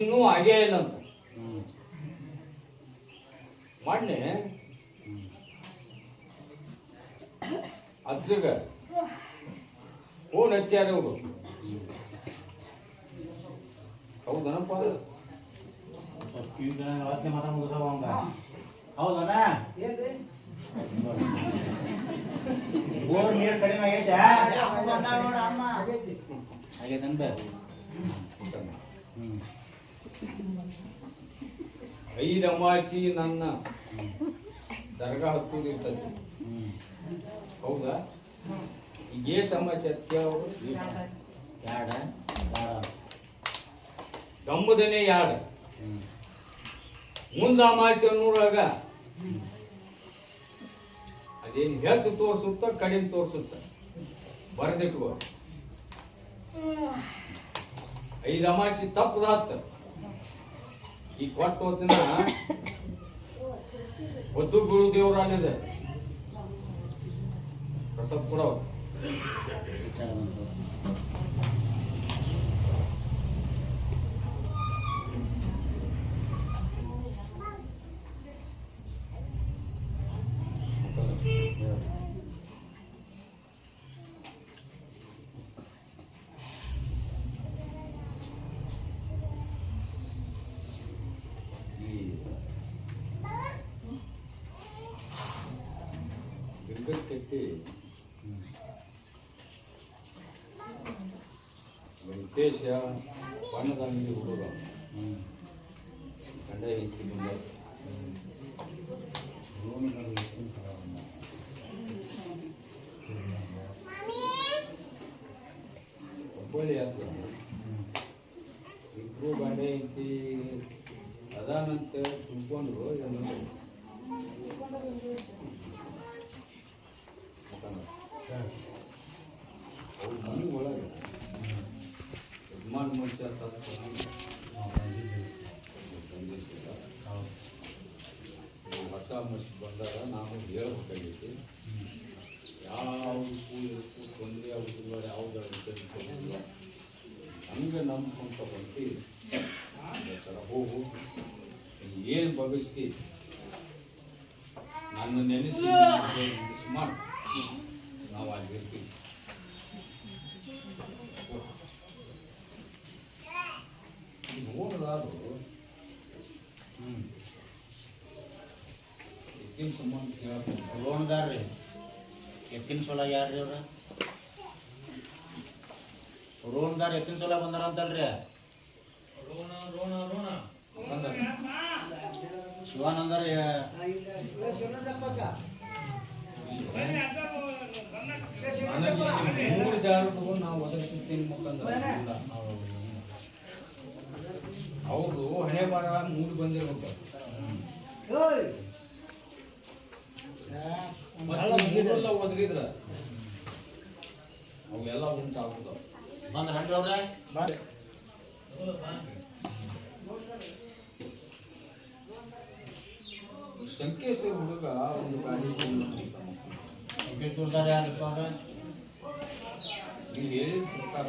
ಇನ್ನೂ ಹಾಗೇ ಇಲ್ಲ ಅಂತ ಹ್ಮ್ ಮೊನ್ನೆ ಅಜ್ಜಗ ಫೋನ್ ಹಚ್ಚಾರ ಅವರು ಹೌದನಪ್ಪ. ಅವತ್ತೇ ಮಾತ್ರ ಮುಗಿಸವ ಹೌದನ ಬೋರ್ ನೀರ್ ಕಡಿಮೆ ಆಗೈತೆ? ಆಗೈತೆ ಅನ್ಬೆ ಹ್ಮ್. ಐದು ಅಮಾಸಿ ನನ್ನ ದರ್ಗಾ ಹತ್ತೂರು ಹೌದಾ? ಈಗ ಏ ಸಮಸ್ಯೆ ಅತ್ಯ ಯಾಡ? ಗಂಬದನೇ ಯಾಡ? ಮುಂದ ಅಮಾಸಿ ಅನ್ನೋರಾಗ ಅದೇನು ಹೆಚ್ಚು ತೋರಿಸುತ್ತ, ಕಡಿಮೆ ತೋರಿಸುತ್ತ? ಬರೆದಿಟ್ಕೋ. ಐದು ಅಮಾಸಿ ತಪ್ಪದ ಹತ್ತ ಈ ಕೊಟ್ಟು ಹೋತನ ಒದ್ದು ಗುರು ದೇವ್ರ ಅಲ್ಲಿದೆ ಪ್ರಸಬ್ ಕೊಡೋ ಚೆನ್ನಾಗಂತು ಲಿಂಗಕ್ಕೆತ್ತಿ ವೆಂಕಟೇಶ ಬಣ್ಣದ ಅಂಗಡಿ ಹುಡುಗ ಹ್ಮ್ ಗಂಡ ಹೆಂಡತಿ ಬಂದ ರೂಮಿನಲ್ಲಿ ಇಟ್ಕೊಂಡು ತಗೊಂಡ. ಹುಬ್ಬಳ್ಳಿ ಆತ ಇಬ್ರು ಗಂಡ ಹೆಂಡತಿ ಅದಾನಂತ ತಿಳ್ಕೊಂಡ್ರು ಎಲ್ಲ ಅವ್ರ ಮನೆ ಒಳಗೆ. ಯಜಮಾನ್ ಮನುಷ್ಯ ಹೌದು. ಹೊಸ ಮನುಷ್ಯ ಬಂದಾಗ ನಾನು ಹೇಳ್ಬೇಕಾಗೈತಿ. ಯಾವ ತೊಂದರೆ ಆಗುದಿಲ್ಲ ಯಾವ್ದು ಗೊತ್ತಿಲ್ಲ ಹಂಗೆ ನಂಬ್ಕೊಂತ ಬಂದು ಥರ ಹೋಗು. ಏನು ಭವಿಸ್ತಿ ನನ್ನ ನೆನೆಸಿ ಮಾಡು. ನಾವು ಆಗಿರ್ತೀವಿ ನೋಡಲಾದ್ರು ಹ್ಮ್. ಎತ್ತಿನ ಸಂಬಂಧ ಕೇಳಕ್ಕೆ ಲೋನ್ದಾರ್ರಿ ಎತ್ತಿನ ಸೊಲ ಯಾರ್ರಿ ಅವ್ರ ರೋಣದಾರ್ ಎತ್ತಿನ ಸೊಲ ಬಂದಾರ ಅಂತಲ್ರಿ ರೋಣ. ನನಗೆ ಮೂರು ಜಾರದು ನಾವು ಒದಗಿಸುತ್ತೀನಿ ನಾವು ಅವರು ಹಣೆ ಬಾರ ಮೂರು ಬಂದಿರ್ಬೇಕು. ಮೂರೆಲ್ಲ ಒದಗಿದ್ರ ಅವೆಲ್ಲ ಉಂಟಾಗುದು. ಬಂದ ಅವ್ರ? ಸಂಕೇಶ್ವರ ಹುಡುಗ ಒಂದು ಗಾಡಿ ಬಿಟ್ಟುರ್ದಾರ ಯಾರಪ್ಪ ಅವ್ರ ಇಲ್ಲಿ ಗಾಡಿ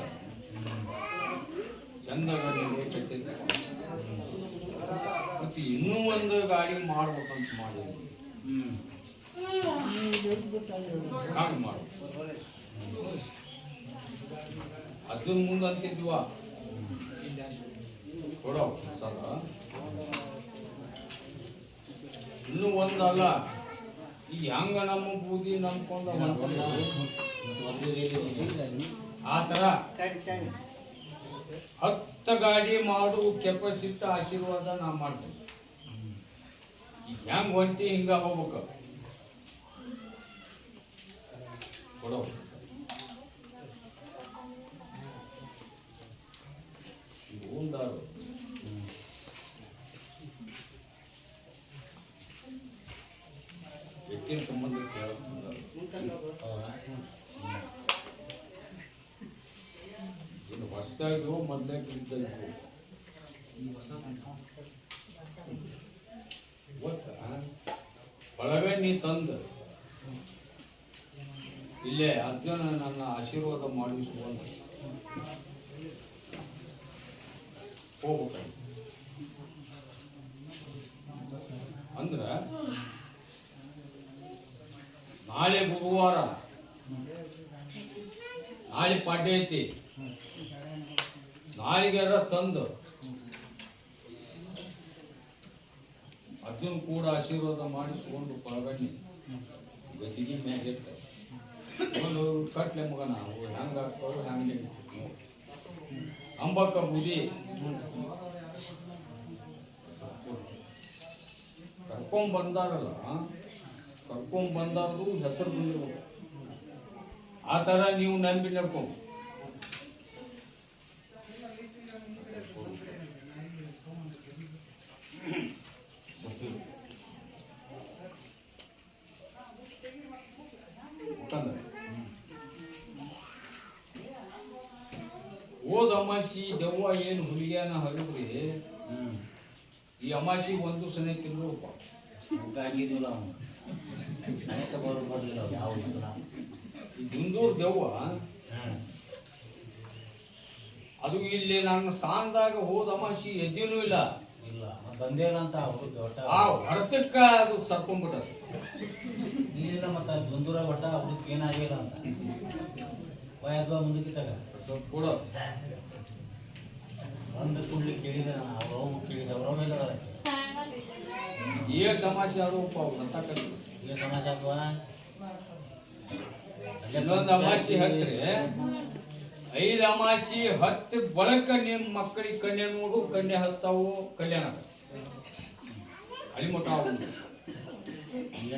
ಇನ್ನೂ ಒಂದು ಗಾಡಿ ಮಾಡ್ಬೇಕಂತ ಮಾಡಿ ಹಾಗೆ ಮಾಡು ಅಂತಿದ್ವ? ಕೊಡೋ ಸಲ ಇನ್ನೂ ಒಂದಲ್ಲ. ಈ ಹೆಂಗ ನಮ್ಮ ಬೂದಿ ನಂಬ್ಕೊಂಡ ಆ ಥರ ಹತ್ತು ಗಾಡಿ ಮಾಡು ಕೆಪಾಸಿಟಿ ಆಶೀರ್ವಾದ ನಾ ಮಾಡ್ತೀನಿ. ಈಗ ಹೆಂಗ್ ಹೊಂಟಿ ಹಿಂಗ ಹೋಗ್ಬೇಕು? ಕೊಡೋ. ಹೂಂದಾರು ಎತ್ತಿನ ಸಂಬಂಧ ಕೇಳಕ್ ಹೊಸ್ದಾಗಿದ್ದು ಮೊದಲೇ ಇದ್ದದ್ದು ಗೊತ್ತಾ? ನೀ ತಂದು. ಇಲ್ಲೇ ಅರ್ಜುನ ನನ್ನ ಆಶೀರ್ವಾದ ಮಾಡಿಸ್ಕೊಂಡು ಹೋಗ್ಬೇಕು ಅಂದ್ರೆ, ನಾಳೆ ಗುರುವಾರ, ನಾಳೆ ಪಾಡ್ಯ ಐತಿ. ನಾಳಿಗೆರ ತಂದು. ಅರ್ಜುನ್ ಕೂಡ ಆಶೀರ್ವಾದ ಮಾಡಿಸ್ಕೊಂಡು ಪರಬಣ್ಣಿ ಗದ್ದಿಗೆ ಮ್ಯಾಗಿಟ್ಟ ಒಂದು ಕಟ್ಲೆ ಮಗನ ಅವು ಹೆಂಗ ಹಾಕ್ಬೋದು ಹಂಗೆ ಅಂಬಕ್ಕ ಬುದಿ ಕರ್ಕೊಂಡ್ ಬಂದಾರಲ್ಲ, ಕರ್ಕೊಂಡ್ ಬಂದಾರು ಹೆಸರು ಬಂದಿರ್ಬೋದು ಆ ಥರ ನೀವು ನಂಬಿ ನಡ್ಕೊ ಅಮಾಸಿ ದೆವ್ವ ಏನು ಹುಲಿಯಾನ ಹರಿದ್ರಿ ಈ ಅಮಾಸಿ ಒಂದು ಸನೆ ತಿಂದ್ರೂಪ ಆಗಿದಿಲ್ಲ ಅವನು ಅನೇಕ ಬರೋ ಬರಲಿಲ್ಲ ಅವ್ರು ಯಾವ ಈ ದುಂದೂರ್ ದೆವ್ವ ಅದು ಇಲ್ಲಿ ನನ್ನ ಸ್ಥಾನದಾಗ ಹೋದ ಅಮಾಸಿ ಎದ್ದಿನೂ ಇಲ್ಲ. ಇಲ್ಲ ಬಂದೇನಂತ ಬಂದೇ ಇಲ್ಲ ಅಂತ ಆ ಹೊರತಕ್ಕ ಅದು ಸರ್ಕೊಂಡ್ಬಿಟ್ಟ ಇಲ್ಲಿಂದ ಮತ್ತೆ ದುಂದೂರ ಬಟ್ಟ ಅದಕ್ಕೆ ಏನಾಗಿಲ್ಲ ಅಂತ. ವಯಸ್ಸು ಮುಂದಕ್ಕೆ ತಗ. ಸ್ವಲ್ಪ ಕೂಡ ಕೇಳಿದೆ ನಾನು ಕೇಳಿದ ಅವು ಕೇಳಿದೆ ಏ ಸಮಸ್ಯೆ ಅವು ಅಂತ ಕಲಿ ಏ ಸಮಾಚಾರ ಅಥವಾ? ಇನ್ನೊಂದು ಅಮಾಸಿ ಹತ್ರಿ ಐದು ಅಮಾಸಿ ಹತ್ತು ಬಳಕ ನಿಮ್ಮ ಮಕ್ಕಳಿಗೆ ಕನ್ಯೆ ನೋಡು ಕನ್ಯೆ ಹತ್ತಾವು ಕಲ್ಯಾಣ ಅಳಿಮಠ ಅವು ಈಗ